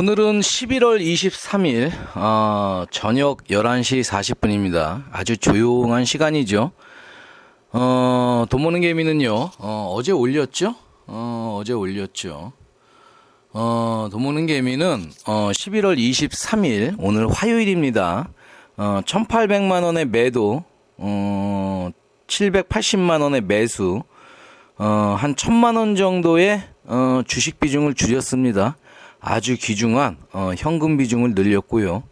오늘은 11월 23일 어, 저녁 11시 40분입니다. 아주 조용한 시간이죠. 어, 돈 모는 개미는요. 어, 어제 올렸죠? 어, 어제 올렸죠. 어, 돈 모는 개미는 어, 11월 23일 오늘 화요일입니다. 어, 1,800만 원의 매도, 어, 780만 원의 매수, 어, 한 1,000만 원 정도의 어, 주식 비중을 줄였습니다. 아주 귀중한 어, 현금 비중을 늘렸고요.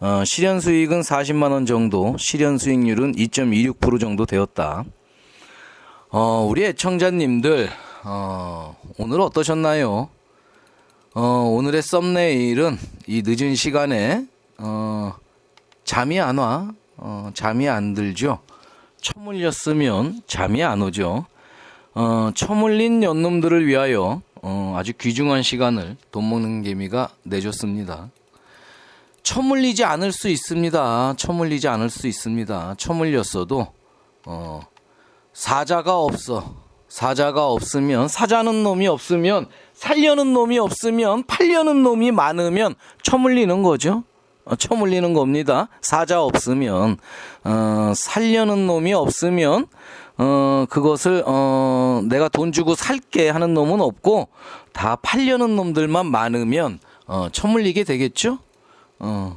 어, 실현 수익은 40만 원 정도, 실현 수익률은 2.26% 정도 되었다. 어, 우리 애청자님들 어, 오늘 어떠셨나요? 어, 오늘의 썸네일은 이 늦은 시간에 어, 잠이 안 와, 어, 잠이 안 들죠. 처물렸으면 잠이 안 오죠. 어, 처물린 연놈들을 위하여 어, 아주 귀중한 시간을 돈 먹는 개미가 내줬습니다. 처물리지 않을 수 있습니다. 처물리지 않을 수 있습니다. 처물렸어도 어, 사자가 없어. 사자가 없으면 사자는 놈이 없으면 살려는 놈이 없으면 팔려는 놈이 많으면 처물리는 거죠. 어, 처물리는 겁니다. 사자 없으면 어, 살려는 놈이 없으면 어, 그것을 어, 내가 돈 주고 살게 하는 놈은 없고 다 팔려는 놈들만 많으면 어, 처물리게 되겠죠. 어.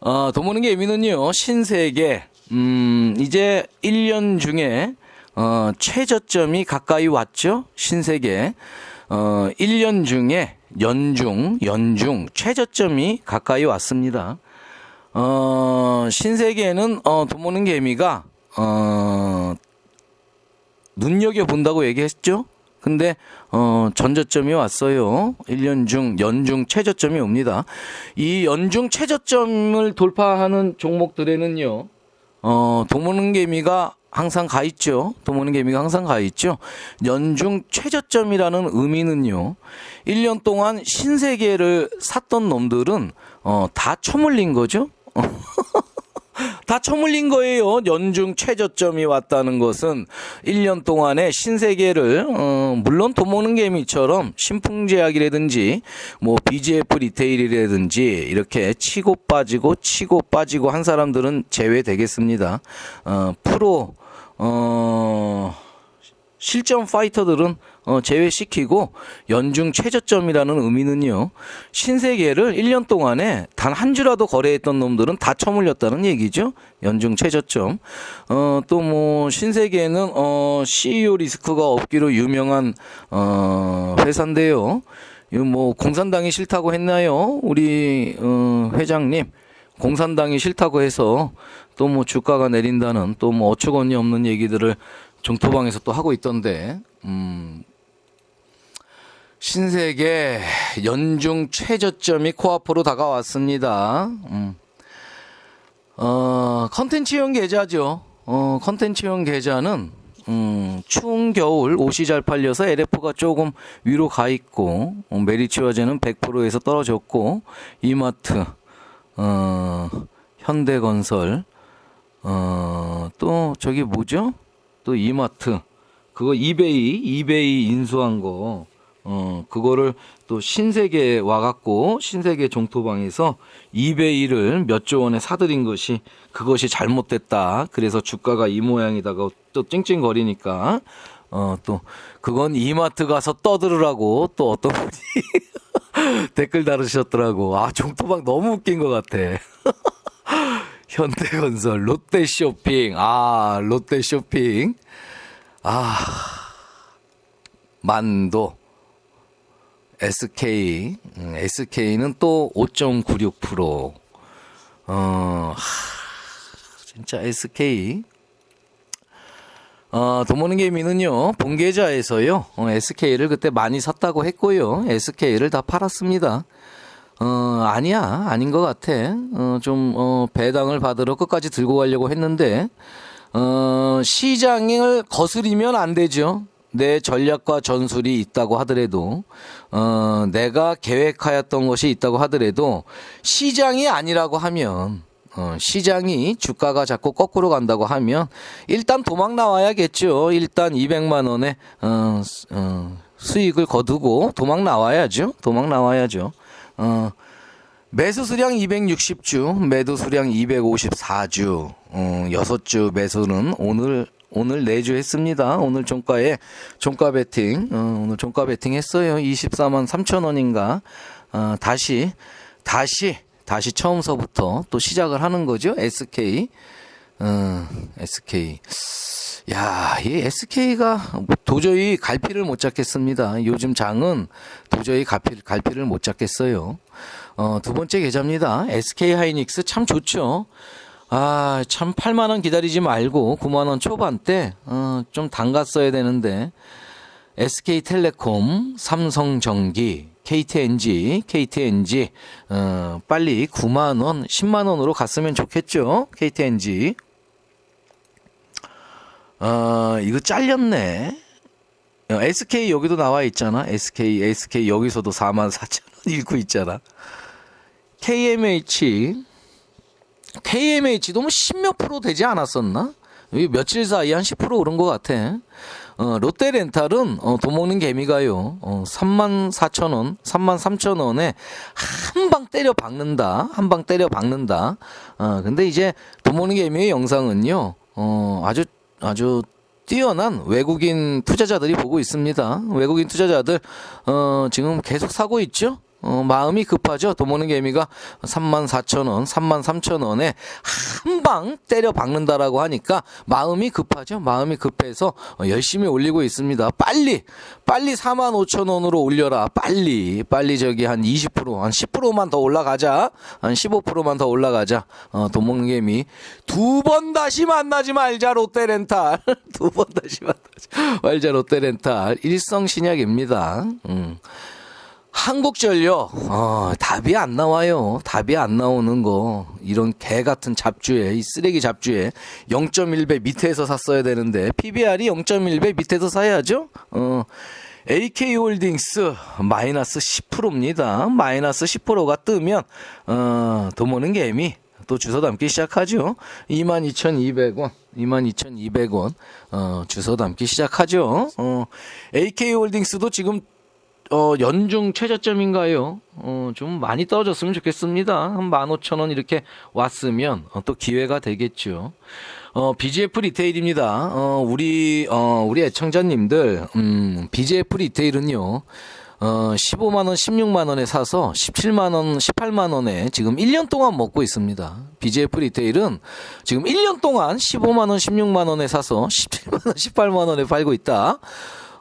어, 돈 버는 게 의미는요, 신세계, 음, 이제 1년 중에, 어, 최저점이 가까이 왔죠? 신세계. 어, 1년 중에 연중, 연중, 최저점이 가까이 왔습니다. 어, 신세계는, 어, 돈 버는 개미가, 어, 눈여겨 본다고 얘기했죠? 근데 어 전저점이 왔어요. 1년 중 연중 최저점이 옵니다. 이 연중 최저점을 돌파하는 종목들에는요. 어 도모는 개미가 항상 가 있죠. 도모는 개미가 항상 가 있죠. 연중 최저점이라는 의미는요. 1년 동안 신세계를 샀던 놈들은 어 다 처물린 거죠. 다 처물린 거예요. 연중 최저점이 왔다는 것은 1년 동안에 신세계를 어, 물론 돈 모는 개미처럼 신풍제약이라든지 뭐 BGF 리테일이라든지 이렇게 치고 빠지고 치고 빠지고 한 사람들은 제외되겠습니다. 어, 프로 어 실전 파이터들은 어, 제외시키고 연중 최저점이라는 의미는요. 신세계를 1년 동안에 단 한 주라도 거래했던 놈들은 다 처물렸다는 얘기죠. 연중 최저점. 어, 또 뭐 신세계는 어, CEO 리스크가 없기로 유명한 어, 회사인데요. 이거 뭐 공산당이 싫다고 했나요? 우리 어, 회장님. 공산당이 싫다고 해서 또 뭐 주가가 내린다는 또 뭐 어처구니 없는 얘기들을 종토방에서 또 하고 있던데, 음, 신세계 연중 최저점이 코앞으로 다가왔습니다. 음. 어, 컨텐츠용 계좌죠. 어, 컨텐츠용 계좌는, 음, 추운 겨울 옷이 잘 팔려서 LF가 조금 위로 가 있고, 어, 메리츠화재는 100%에서 떨어졌고, 이마트, 어, 현대건설, 어, 또 저기 뭐죠? 또 이마트 그거 이베이 이베이 인수한 거 어, 그거를 또 신세계 와갖고 신세계 종토방에서 이베이를 몇 조 원에 사들인 것이 그것이 잘못됐다. 그래서 주가가 이 모양이다가 또 찡찡거리니까 어, 또 그건 이마트 가서 떠들으라고 또 어떤 분이 댓글 다루셨더라고. 아, 종토방 너무 웃긴 것 같아. 현대건설, 롯데쇼핑, 아, 롯데쇼핑, 아, 만도, SK, 음, SK는 또 5.96%, 어, 하, 진짜 SK, 어, 돈모는 개미는요, 본계좌에서요, 어, SK를 그때 많이 샀다고 했고요, SK를 다 팔았습니다. 어, 아니야. 아닌 것 같아. 어, 좀, 어, 배당을 받으러 끝까지 들고 가려고 했는데, 어, 시장을 거스리면 안 되죠. 내 전략과 전술이 있다고 하더라도, 어, 내가 계획하였던 것이 있다고 하더라도, 시장이 아니라고 하면, 어, 시장이 주가가 자꾸 거꾸로 간다고 하면 일단 도망 나와야겠죠. 일단 200만 원의 어, 수- 어, 수익을 거두고 도망 나와야죠. 도망 나와야죠. 어, 매수 수량 260주, 매도 수량 254주, 어, 6주 매수는 오늘 오늘 4주 했습니다. 오늘 종가에 종가 베팅, 어, 오늘 종가 베팅 했어요. 24만 3천 원인가. 어, 다시 다시 다시 처음서부터 또 시작을 하는 거죠. SK. 어, SK. 야, 이 SK가 도저히 갈피를 못 잡겠습니다. 요즘 장은 도저히 갈피, 갈피를 못 잡겠어요. 어, 두 번째 계좌입니다. SK 하이닉스 참 좋죠. 아, 참 8만 원 기다리지 말고 9만 원 초반대, 어, 좀 담갔어야 되는데, SK텔레콤, 삼성전기, KTNG, KTNG, 어, 빨리 9만 원, 10만 원으로 갔으면 좋겠죠. KTNG. 어, 이거 잘렸네. 어, SK 여기도 나와 있잖아. SK, SK 여기서도 4만 4천 원 읽고 있잖아. KMH, KMH도 뭐 10몇 프로 되지 않았었나? 이 며칠 사이에 한 10% 오른 것 같아. 어, 롯데 렌탈은 어, 돈 먹는 개미가요. 어, 3만 4천 원, 3만 3천 원에 한 방 때려 박는다. 한 방 때려 박는다. 어, 근데 이제 돈 먹는 개미의 영상은요. 어, 아주 아주 뛰어난 외국인 투자자들이 보고 있습니다. 외국인 투자자들 어, 지금 계속 사고 있죠. 어, 마음이 급하죠. 도모는 개미가 3만 4천 원, 3만 3천 원에 한 방 때려 박는다라고 하니까 마음이 급하죠. 마음이 급해서 어, 열심히 올리고 있습니다. 빨리, 빨리 4만 5천 원으로 올려라. 빨리, 빨리 저기 한 20%, 한 10%만 더 올라가자. 한 15%만 더 올라가자. 어, 도모는 개미 두 번 다시 만나지 말자. 롯데렌탈 두 번 다시 만나지 말자. 롯데렌탈 일성신약입니다. 음. 한국전력 어, 답이 안 나와요. 답이 안 나오는 거 이런 개 같은 잡주에 이 쓰레기 잡주에 0.1배 밑에서 샀어야 되는데 PBR이 0.1배 밑에서 사야죠. 어, AK홀딩스 마이너스 10%입니다. 마이너스 10%가 뜨면 어, 도모는 개미 또 주워 담기 시작하죠. 22,200원, 22,200원 어, 주워 담기 시작하죠. 어, AK홀딩스도 지금 어, 연중 최저점인가요? 어, 좀 많이 떨어졌으면 좋겠습니다. 한 15,000원 이렇게 왔으면 어, 또 기회가 되겠죠. 어, BGF 리테일입니다. 어, 우리, 어, 우리 애청자님들, 음, BGF 리테일은요, 어, 15만원, 16만원에 사서 17만원, 18만원에 지금 1년 동안 먹고 있습니다. BGF 리테일은 지금 1년 동안 15만원, 16만원에 사서 17만원, 18만원에 팔고 있다.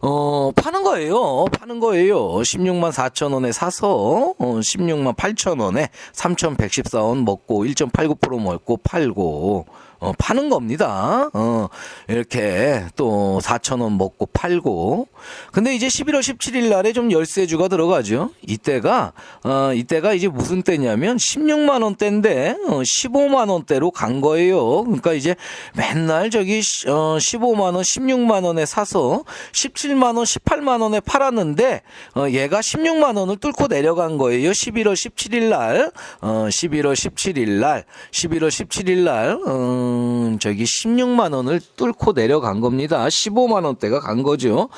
어, 파는 거예요. 파는 거예요. 16만 4천 원에 사서, 어, 16만 8천 원에 3,114원 먹고, 1.89% 먹고, 팔고, 어, 파는 겁니다. 어, 이렇게 또 4천 원 먹고 팔고. 근데 이제 11월 17일 날에 좀 열세주가 들어가죠. 이때가, 어, 이때가 이제 무슨 때냐면 16만 원대인데, 어, 15만 원대로 간 거예요. 그러니까 이제 맨날 저기, 시- 어, 15만 원, 16만 원에 사서 17만 원, 18만 원에 팔았는데, 어, 얘가 16만 원을 뚫고 내려간 거예요. 11월 17일 날, 어, 11월 17일 날, 11월 17일 날, 음, 저기 16만 원을 뚫고 내려간 겁니다. 15만 원대가 간 거죠.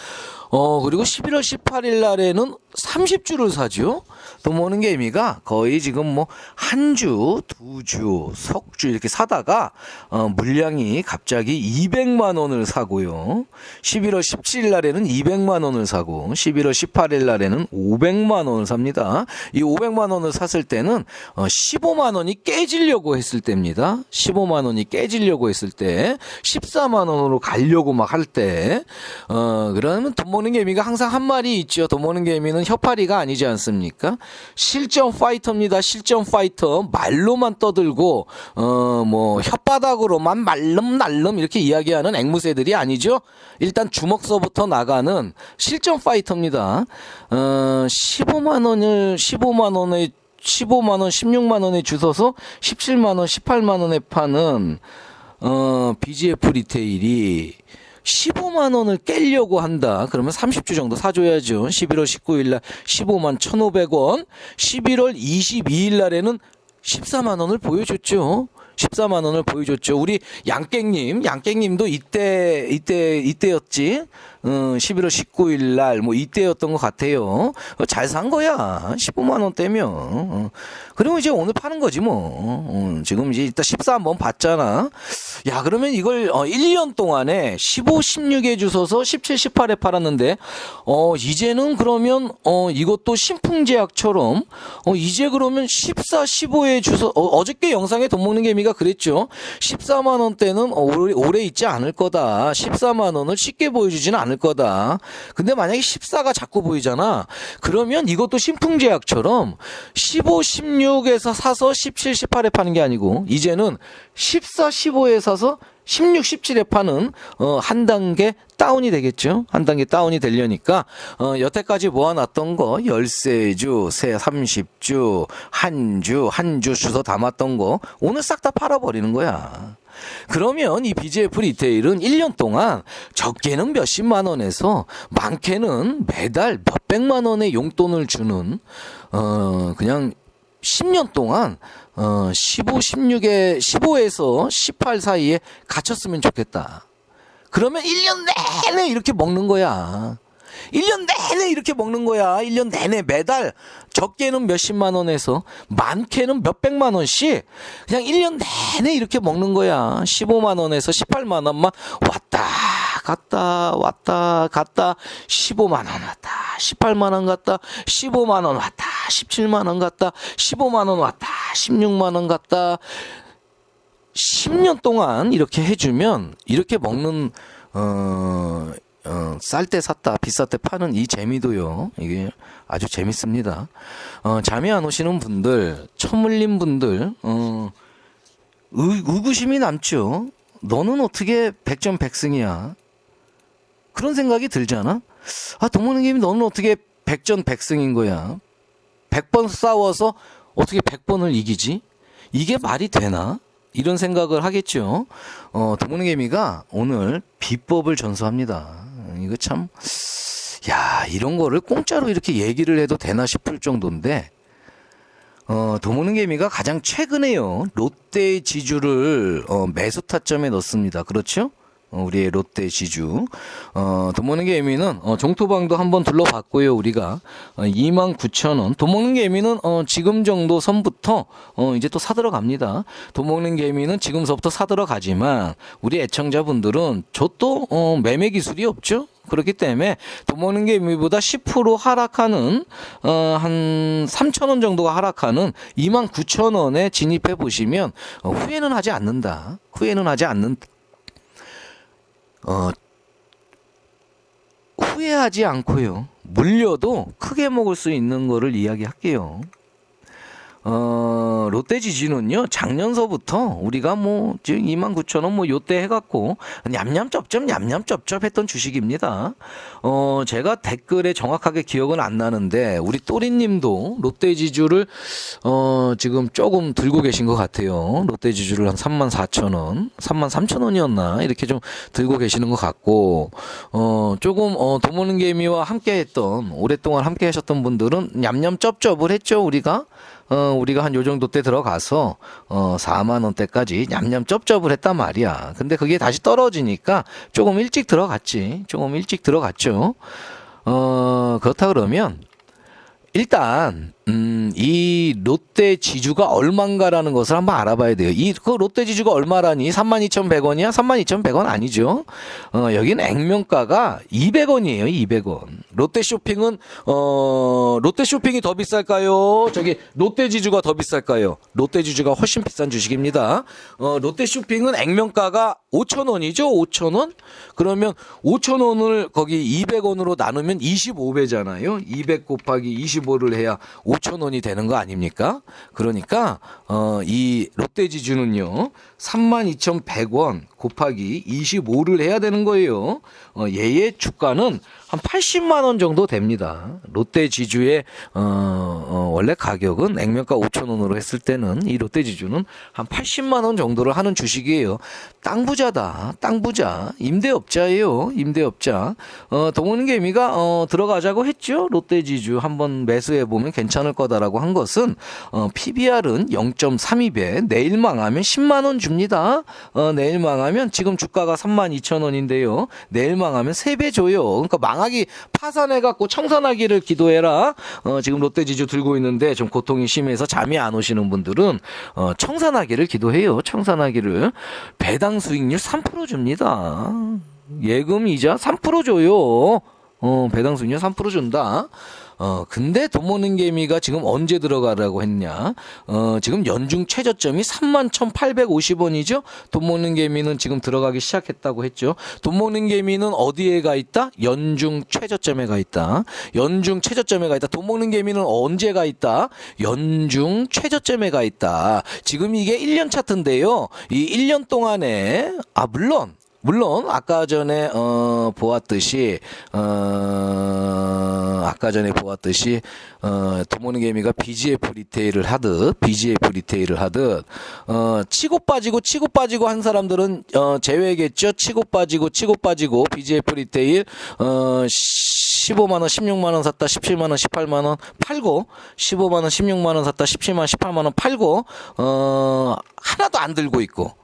어, 그리고 11월 18일 날에는 30주를 사죠. 또 모는 개미가 거의 지금 뭐 한 주, 두 주, 석 주 이렇게 사다가 어, 물량이 갑자기 200만 원을 사고요. 11월 17일 날에는 200만 원을 사고 11월 18일 날에는 500만 원을 삽니다. 이 500만 원을 샀을 때는 어, 15만 원이 깨지려고 했을 때입니다. 15만 원이 깨지려고 했을 때 14만 원으로 가려고 막 할 때 어, 그러면 돈 모는 개미가 항상 한 말이 있죠. 돈 모는 개미는 혀파리가 아니지 않습니까? 실전 파이터입니다. 실전 파이터. 말로만 떠들고 어 뭐 혓바닥으로만 말름 날름 이렇게 이야기하는 앵무새들이 아니죠. 일단 주먹서부터 나가는 실전 파이터입니다. 어 15만 원을 15만 원에 15만 원, 16만 원에 주워서 17만 원, 18만 원에 파는 어 BGF 리테일이 15만 원을 깰려고 한다. 그러면 30주 정도 사줘야죠. 11월 19일 날 15만 1,500원, 11월 22일 날에는 14만 원을 보여줬죠. 14만 원을 보여줬죠. 우리 양깽님, 양깽님도 이때 이때 이때였지. 어, 11월 19일 날 뭐 이때였던 것 같아요. 잘 산 거야. 15만 원대면. 어. 그리고 이제 오늘 파는 거지 뭐. 어, 지금 이제 일단 14 한번 봤잖아. 야, 그러면 이걸 어, 1년 동안에 15, 16에 주서서 17, 18에 팔았는데 어, 이제는 그러면 어, 이것도 신풍제약처럼 어, 이제 그러면 14, 15에 주서 어, 어저께 영상에 돈 먹는 개미가 그랬죠. 14만 원대는 어, 오래, 오래 있지 않을 거다. 14만 원을 쉽게 보여주지는 않을 거다. 근데 만약에 14가 자꾸 보이잖아. 그러면 이것도 신풍제약처럼 15, 16에서 사서 17, 18에 파는 게 아니고 이제는 14, 15에 사서 16, 17에 파는 어, 한 단계 다운이 되겠죠. 한 단계 다운이 되려니까 어, 여태까지 모아놨던 거 13주, 세 30주, 한 주, 한 주 주소 담았던 거 오늘 싹 다 팔아버리는 거야. 그러면 이 BGF 리테일은 1년 동안 적게는 몇십만 원에서 많게는 매달 몇백만 원의 용돈을 주는 어 그냥 10년 동안 어 15, 16에 15에서 18 사이에 갇혔으면 좋겠다. 그러면 1년 내내 이렇게 먹는 거야. 1년 내내 이렇게 먹는 거야. 1년 내내 매달 적게는 몇십만 원에서 많게는 몇백만 원씩 그냥 1년 내내 이렇게 먹는 거야. 15만 원에서 18만 원만 왔다 갔다 왔다 갔다 15만 원 왔다 18만 원 갔다 15만 원 왔다 17만 원 갔다 15만 원 왔다 16만 원 갔다 10년 동안 이렇게 해주면 이렇게 먹는 어, 어, 쌀 때 샀다 비쌀 때 파는 이 재미도요. 이게 아주 재밌습니다. 어, 잠이 안 오시는 분들 처물린 분들 어, 의, 의구심이 남죠. 너는 어떻게 백전백승이야? 그런 생각이 들잖아? 아 동문님이 너는 어떻게 백전백승인 거야? 100번 싸워서 어떻게 100번을 이기지? 이게 말이 되나? 이런 생각을 하겠죠. 어, 도문개미가 오늘 비법을 전수합니다. 이거 참, 야, 이런 거를 공짜로 이렇게 얘기를 해도 되나 싶을 정도인데, 어, 도모능개미가 가장 최근에요. 롯데 지주를 어, 매수 타점에 넣습니다. 그렇죠? 어, 우리의 롯데 지주. 어, 도모능개미는 어, 종토방도 한번 둘러봤고요. 우리가 어, 29,000원. 도모능개미는 어, 지금 정도 선부터 어, 이제 또 사들어 갑니다. 도모능개미는 지금서부터 사들어 가지만 우리 애청자분들은 저도 어, 매매 기술이 없죠. 그렇기 때문에 돈 먹는 게 의미보다 10% 하락하는 어, 한 3천 원 정도가 하락하는 2만 9천 원에 진입해 보시면 어, 후회는 하지 않는다. 후회는 하지 않는 어 후회하지 않고요. 물려도 크게 먹을 수 있는 거를 이야기할게요. 어, 롯데 지주는요, 작년서부터 우리가 뭐, 지금 29,000원 뭐 요때 해갖고, 냠냠쩝쩝, 냠냠쩝쩝 했던 주식입니다. 어, 제가 댓글에 정확하게 기억은 안 나는데, 우리 또리님도 롯데 지주를, 어, 지금 조금 들고 계신 것 같아요. 롯데 지주를 한 34,000원, 33,000원이었나? 이렇게 좀 들고 계시는 것 같고, 어, 조금, 어, 도모는 개미와 함께 했던, 오랫동안 함께 하셨던 분들은 냠냠쩝쩝을 했죠, 우리가. 어, 우리가 한 요 정도 때 들어가서 어, 4만 원대까지 냠냠 쩝쩝을 했단 말이야. 근데 그게 다시 떨어지니까 조금 일찍 들어갔지. 조금 일찍 들어갔죠. 어, 그렇다 그러면 일단 음, 이 롯데 지주가 얼마인가라는 것을 한번 알아봐야 돼요. 이 그 롯데 지주가 얼마라니? 32,100원이야? 32,100원 아니죠. 어, 여기는 액면가가 200원이에요. 200원. 롯데 쇼핑은 어, 롯데 쇼핑이 더 비쌀까요? 저기 롯데 지주가 더 비쌀까요? 롯데 지주가 훨씬 비싼 주식입니다. 어, 롯데 쇼핑은 액면가가 5,000원이죠. 5,000원? 그러면 5,000원을 거기 200원으로 나누면 25배잖아요. 200 곱하기 25를 해야 5천 원이 되는 거 아닙니까? 그러니까 어, 이 롯데 지주는요 32,100원 곱하기 25를 해야 되는 거예요. 어, 얘의 주가는 한 80만 원 정도 됩니다. 롯데 지주의 어, 어, 원래 가격은 액면가 5천 원으로 했을 때는 이 롯데 지주는 한 80만 원 정도를 하는 주식이에요. 땅 부자다. 땅 부자. 임대업자예요. 임대업자. 어, 동원개미가 어, 들어가자고 했죠. 롯데 지주 한번 매수해 보면 괜찮. 괜찮을 거다라고 한 것은 어, PBR은 0.32배 내일 망하면 10만 원 줍니다. 어, 내일 망하면 지금 주가가 3만 2천 원인데요. 내일 망하면 3배 줘요. 그러니까 망하기 파산해 갖고 청산하기를 기도해라. 어, 지금 롯데 지주 들고 있는데 좀 고통이 심해서 잠이 안 오시는 분들은 어, 청산하기를 기도해요. 청산하기를 배당 수익률 3% 줍니다. 예금 이자 3% 줘요. 어, 배당 수익률 3% 준다. 어, 근데 돈 모는 개미가 지금 언제 들어가라고 했냐? 어, 지금 연중 최저점이 31,850원이죠? 돈 모는 개미는 지금 들어가기 시작했다고 했죠? 돈 모는 개미는 어디에 가 있다? 연중 최저점에 가 있다. 연중 최저점에 가 있다. 돈 모는 개미는 언제 가 있다? 연중 최저점에 가 있다. 지금 이게 1년 차트인데요. 이 1년 동안에, 아, 물론, 물론 아까 전에 어 보았듯이 어 아까 전에 보았듯이 어 도모는 개미가 BGF 리테일을 하듯 BGF 리테일을 하듯 어 치고 빠지고 치고 빠지고 한 사람들은 어 제외겠죠. 치고 빠지고 치고 빠지고 BGF 리테일 어 15만 원, 16만 원 샀다, 17만 원, 18만 원 팔고 15만 원, 16만 원 샀다, 17만 원, 18만 원 팔고 어 하나도 안 들고 있고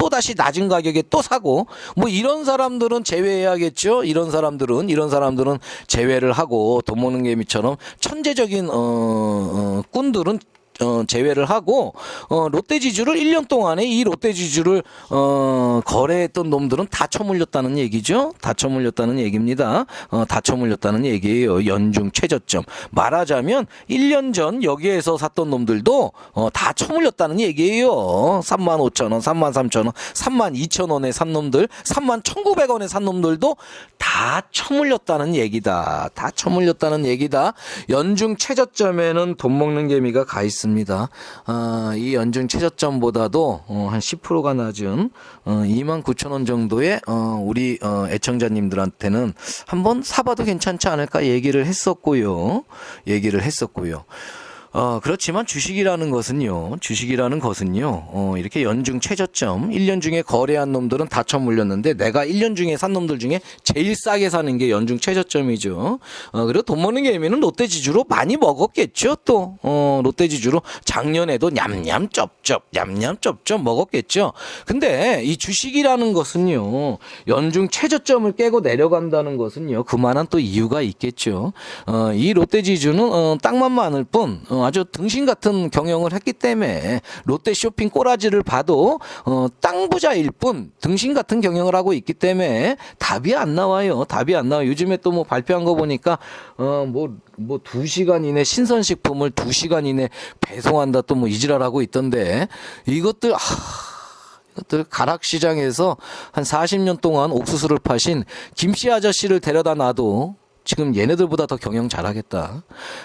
또 다시 낮은 가격에 또 사고 뭐 이런 사람들은 제외해야겠죠. 이런 사람들은 이런 사람들은 제외를 하고 돈 모는 개미처럼 천재적인 어, 어 꾼들은 어, 제외를 하고 어, 롯데지주를 1년 동안에 이 롯데지주를 어, 거래했던 놈들은 다 처물렸다는 얘기죠. 다 처물렸다는 얘기입니다. 어, 다 처물렸다는 얘기예요. 연중 최저점. 말하자면 1년 전 여기에서 샀던 놈들도 어, 다 처물렸다는 얘기예요. 3만 5천 원, 3만 3천 원, 3만 2천 원에 산 놈들, 3만 1,900원에 산 놈들도 다 처물렸다는 얘기다. 다 처물렸다는 얘기다. 연중 최저점에는 돈 먹는 개미가 가 있습니다. 아, 이 연중 최저점보다도 어, 한 10%가 낮은 어, 2만 9천 원 정도의 어, 우리 어, 애청자님들한테는 한번 사봐도 괜찮지 않을까 얘기를 했었고요. 얘기를 했었고요. 어, 그렇지만 주식이라는 것은요, 주식이라는 것은요, 어, 이렇게 연중 최저점, 1년 중에 거래한 놈들은 다 처물렸는데, 내가 1년 중에 산 놈들 중에 제일 싸게 사는 게 연중 최저점이죠. 어, 그리고 돈 버는 개미는 롯데 지주로 많이 먹었겠죠, 또. 어, 롯데 지주로 작년에도 냠냠 쩝쩝, 냠냠 쩝쩝 먹었겠죠. 근데 이 주식이라는 것은요, 연중 최저점을 깨고 내려간다는 것은요, 그만한 또 이유가 있겠죠. 어, 이 롯데 지주는, 어, 땅만 많을 뿐, 어, 아주 등신 같은 경영을 했기 때문에 롯데 쇼핑 꼬라지를 봐도 어, 땅 부자일 뿐 등신 같은 경영을 하고 있기 때문에 답이 안 나와요. 답이 안 나와. 요 요즘에 또 뭐 발표한 거 보니까 어뭐뭐 두 시간 이내 신선식품을 두 시간 이내 배송한다 또 뭐 이지랄하고 있던데 이것들 아. 이것들 가락시장에서 한 40년 동안 옥수수를 파신 김씨 아저씨를 데려다 놔도 지금 얘네들보다 더 경영 잘하겠다.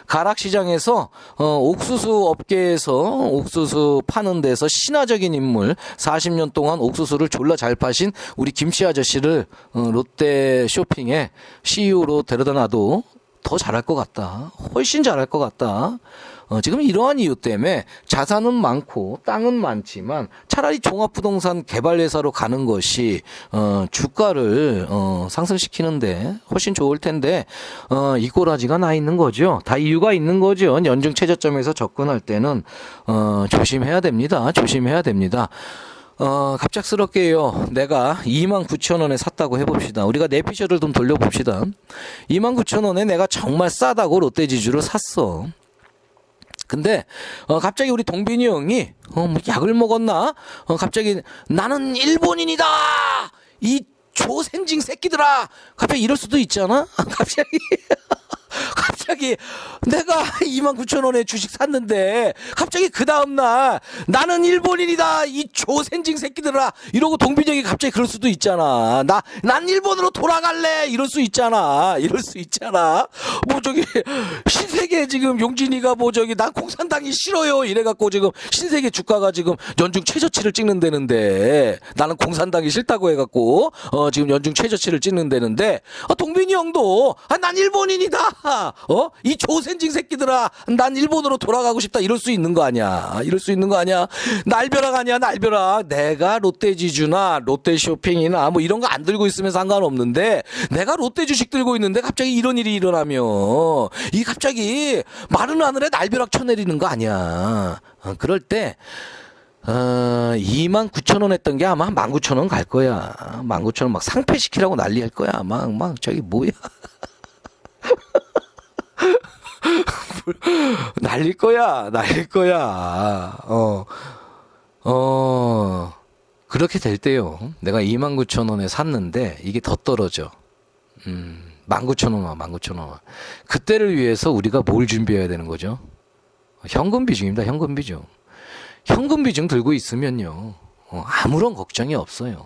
가락시장에서 어, 옥수수 업계에서 옥수수 파는 데서 신화적인 인물 40년 동안 옥수수를 졸라 잘 파신 우리 김씨 아저씨를 어, 롯데 쇼핑에 CEO로 데려다 놔도 더 잘할 것 같다. 훨씬 잘할 것 같다. 어, 지금 이러한 이유 때문에 자산은 많고 땅은 많지만 차라리 종합부동산 개발회사로 가는 것이 어, 주가를 어, 상승시키는데 훨씬 좋을 텐데 어, 이 꼬라지가 나 있는 거죠. 다 이유가 있는 거죠. 연중 최저점에서 접근할 때는 어, 조심해야 됩니다. 조심해야 됩니다. 어, 갑작스럽게요. 내가 2만 9천 원에 샀다고 해봅시다. 우리가 내 피셜을 좀 돌려봅시다. 2만 9천 원에 내가 정말 싸다고 롯데지주를 샀어. 근데 어 갑자기 우리 동빈이 형이 어 뭐 약을 먹었나? 어 갑자기 나는 일본인이다. 이 조센징 새끼들아. 갑자기 이럴 수도 있잖아. 갑자기 갑자기 내가 2만 9천 원에 주식 샀는데 갑자기 그 다음 날 나는 일본인이다 이 조센징 새끼들아 이러고 동빈형이 갑자기 그럴 수도 있잖아 나 난 일본으로 돌아갈래 이럴 수 있잖아 이럴 수 있잖아 뭐 저기 신세계 지금 용진이가 뭐 저기 난 공산당이 싫어요 이래갖고 지금 신세계 주가가 지금 연중 최저치를 찍는다는데 나는 공산당이 싫다고 해갖고 어 지금 연중 최저치를 찍는다는데 어, 동빈이 형도 아, 난 일본인이다 어 어? 이 조센징 새끼들아, 난 일본으로 돌아가고 싶다 이럴 수 있는 거 아니야? 이럴 수 있는 거 아니야? 날벼락 아니야, 날벼락. 내가 롯데지주나 롯데쇼핑이나 뭐 이런 거 안 들고 있으면 상관없는데 내가 롯데 주식 들고 있는데 갑자기 이런 일이 일어나면 이 갑자기 마른 하늘에 날벼락 쳐내리는 거 아니야? 어, 그럴 때 어, 2만 9천 원 했던 게 아마 한 1만 9천 원 갈 거야. 1만 9천 원 막 상패시키라고 난리 할 거야. 막, 막, 저기 뭐야. 날릴 거야. 날릴 거야. 어, 어, 그렇게 될 때요. 내가 2만 9천 원에 샀는데 이게 더 떨어져. 음, 1만 9천 원, 1만 9천 원. 그때를 위해서 우리가 뭘 준비해야 되는 거죠? 현금 비중입니다. 현금 비중. 현금 비중 들고 있으면요. 어, 아무런 걱정이 없어요.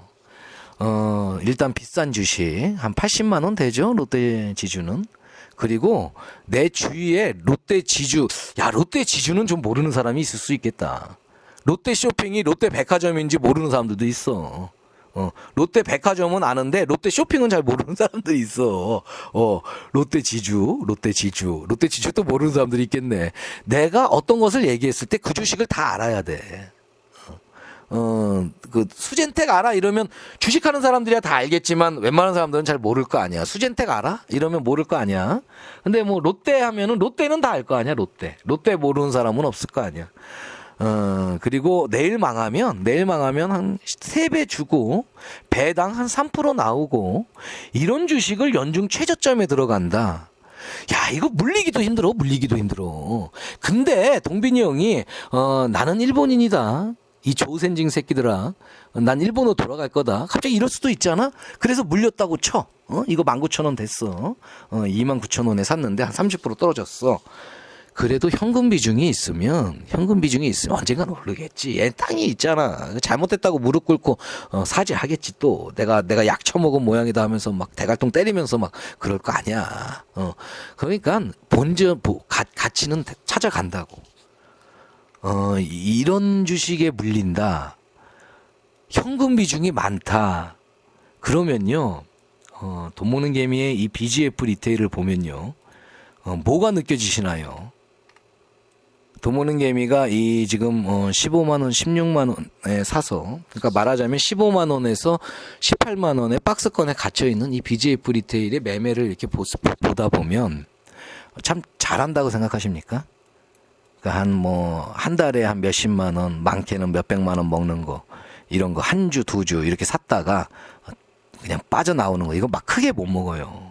어, 일단 비싼 주식 한 80만 원 되죠. 롯데 지주는. 그리고 내 주위에 롯데 지주, 야, 롯데 지주는 좀 모르는 사람이 있을 수 있겠다. 롯데 쇼핑이 롯데 백화점인지 모르는 사람들도 있어. 어, 롯데 백화점은 아는데 롯데 쇼핑은 잘 모르는 사람들이 있어. 어, 롯데 지주, 롯데 지주, 롯데 지주 또 모르는 사람들이 있겠네. 내가 어떤 것을 얘기했을 때 그 주식을 다 알아야 돼. 어, 그 수젠텍 알아? 이러면 주식하는 사람들이야 다 알겠지만 웬만한 사람들은 잘 모를 거 아니야. 수젠텍 알아? 이러면 모를 거 아니야. 근데 뭐 롯데 하면은 롯데는 다 알 거 아니야, 롯데. 롯데 모르는 사람은 없을 거 아니야. 어, 그리고 내일 망하면, 내일 망하면 한 3배 주고, 배당 한 3% 나오고, 이런 주식을 연중 최저점에 들어간다. 야, 이거 물리기도 힘들어, 물리기도 힘들어. 근데 동빈이 형이, 어, 나는 일본인이다. 이 조센징 새끼들아. 난 일본으로 돌아갈 거다. 갑자기 이럴 수도 있잖아? 그래서 물렸다고 쳐. 어? 이거 19,000원 됐어. 어, 29,000원에 샀는데 한 30% 떨어졌어. 그래도 현금 비중이 있으면 현금 비중이 있으면 언젠간 오르겠지. 얘 땅이 있잖아. 잘못됐다고 무릎 꿇고 어, 사죄하겠지 또. 내가 내가 약 처먹은 모양이다 하면서 막 대갈통 때리면서 막 그럴 거 아니야. 어. 그러니까 본전 보, 가, 가치는 찾아간다고. 어, 이런 주식에 물린다. 현금 비중이 많다. 그러면요. 어, 돈 모는 개미의 이 BGF 리테일을 보면요. 어, 뭐가 느껴지시나요? 돈 모는 개미가 이 지금 어 15만 원, 16만 원에 사서 그러니까 말하자면 15만 원에서 18만 원의 박스권에 갇혀 있는 이 BGF 리테일의 매매를 이렇게 보, 보다 보면 참 잘한다고 생각하십니까? 그러니까 한 뭐 한 달에 한 몇십만 원, 많게는 몇백만 원 먹는 거 이런 거 한 주, 두 주 이렇게 샀다가 그냥 빠져나오는 거 이거 막 크게 못 먹어요.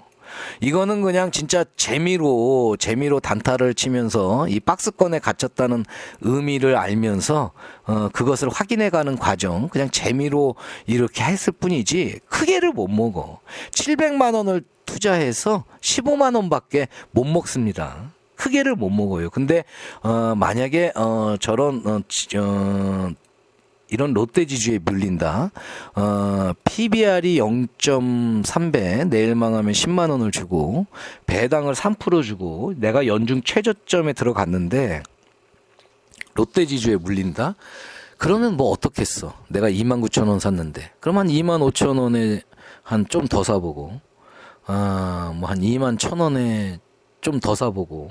이거는 그냥 진짜 재미로 재미로 단타를 치면서 이 박스권에 갇혔다는 의미를 알면서 어 그것을 확인해 가는 과정 그냥 재미로 이렇게 했을 뿐이지 크게를 못 먹어. 700만 원을 투자해서 15만 원밖에 못 먹습니다. 크게를 못 먹어요. 근데 어 만약에 어 저런 어, 지- 어 이런 롯데 지주에 물린다. 어, PBR이 0.3배, 내일 망하면 10만 원을 주고 배당을 3% 주고 내가 연중 최저점에 들어갔는데 롯데 지주에 물린다. 그러면 뭐 어떻겠어? 내가 2만 9천 원 샀는데 그럼 한 2만 5천 원에 한 좀 더 사보고 아, 뭐 한 2만 천 원에 좀 더 사보고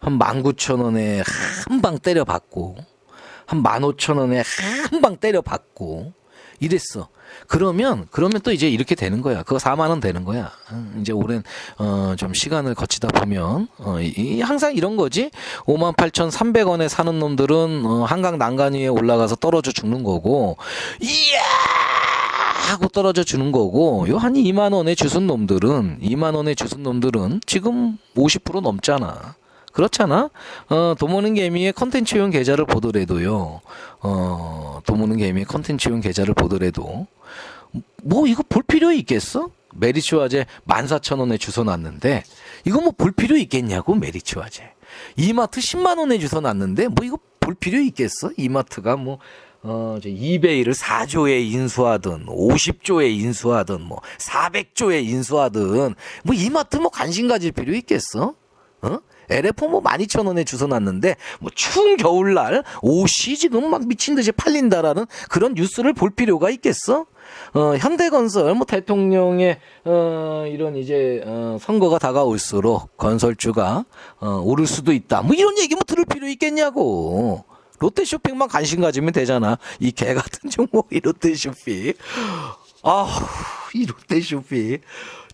한 1만 9천 원에 한 방 때려 받고 한 15,000원에 한 방 때려 받고 이랬어. 그러면 그러면 또 이제 이렇게 되는 거야. 그거 4만 원 되는 거야. 음, 이제 오랜 어 좀 시간을 거치다 보면 어 이, 이 항상 이런 거지. 58,300원에 사는 놈들은 어 한강 난간 위에 올라가서 떨어져 죽는 거고. 이야! 하고 떨어져 주는 거고 요 한 2만 원에 주순 놈들은 2만 원에 주순 놈들은 지금 50% 넘잖아. 그렇잖아. 어, 도모는 개미의 컨텐츠용 계좌를 보더라도요. 어, 도모는 개미의 컨텐츠용 계좌를 보더라도 뭐 이거 볼 필요 있겠어? 메리츠 화재 14,000원에 주워 놨는데 이거 뭐 볼 필요 있겠냐고 메리츠 화재. 이마트 10만 원에 주워 놨는데 뭐 이거 볼 필요 있겠어? 이마트가 뭐 어, 저 이베이를 4조에 인수하든 50조에 인수하든 뭐 400조에 인수하든 뭐 이마트 뭐 관심 가질 필요 있겠어? 어? LF 뭐 12,000원에 주워놨는데 뭐 추운 겨울날 옷이 지금 막 미친 듯이 팔린다라는 그런 뉴스를 볼 필요가 있겠어? 어, 현대건설 뭐 대통령의 어, 이런 이제 어, 선거가 다가올수록 건설주가 어, 오를 수도 있다. 뭐 이런 얘기 뭐 들을 필요 있겠냐고. 롯데 쇼핑만 관심 가지면 되잖아. 이 개 같은 종목이 롯데 쇼핑. 아, 이 롯데 쇼핑.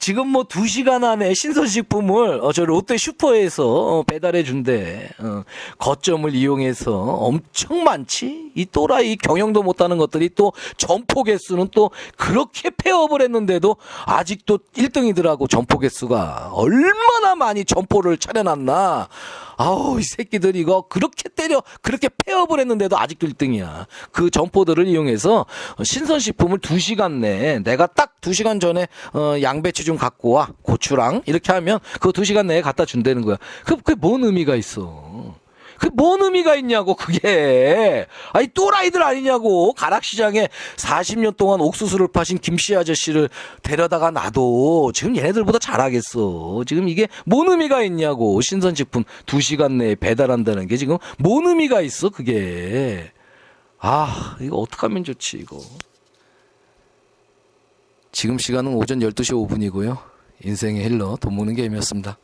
지금 뭐두 시간 안에 신선식품을 어, 저 롯데 슈퍼에서 어, 배달해 준대. 어, 거점을 이용해서 엄청 많지. 이 또라이 경영도 못하는 것들이 또 점포 개수는 또 그렇게 폐업을 했는데도 아직도 1등이더라고 점포 개수가 얼마나 많이 점포를 차려놨나. 아우 이 새끼들 이거 그렇게 때려 그렇게 폐업을 했는데도 아직도 1등이야. 그 점포들을 이용해서 신선식품을 2시간 내에 내가 딱 2시간 전에 어, 양배추 좀 갖고 와 고추랑 이렇게 하면 그 2시간 내에 갖다 준다는 거야. 그 그게 뭔 의미가 있어? 그뭔 의미가 있냐고 그게. 아니 또라이들 아니냐고. 가락시장에 40년 동안 옥수수를 파신 김씨 아저씨를 데려다가 놔도 지금 얘네들보다 잘하겠어. 지금 이게 뭔 의미가 있냐고. 신선식품 2시간 내에 배달한다는 게 지금 뭔 의미가 있어 그게. 아 이거 어떡하면 좋지 이거. 지금 시간은 오전 12시 5분이고요. 인생의 힐러 돈 모는 게임이었습니다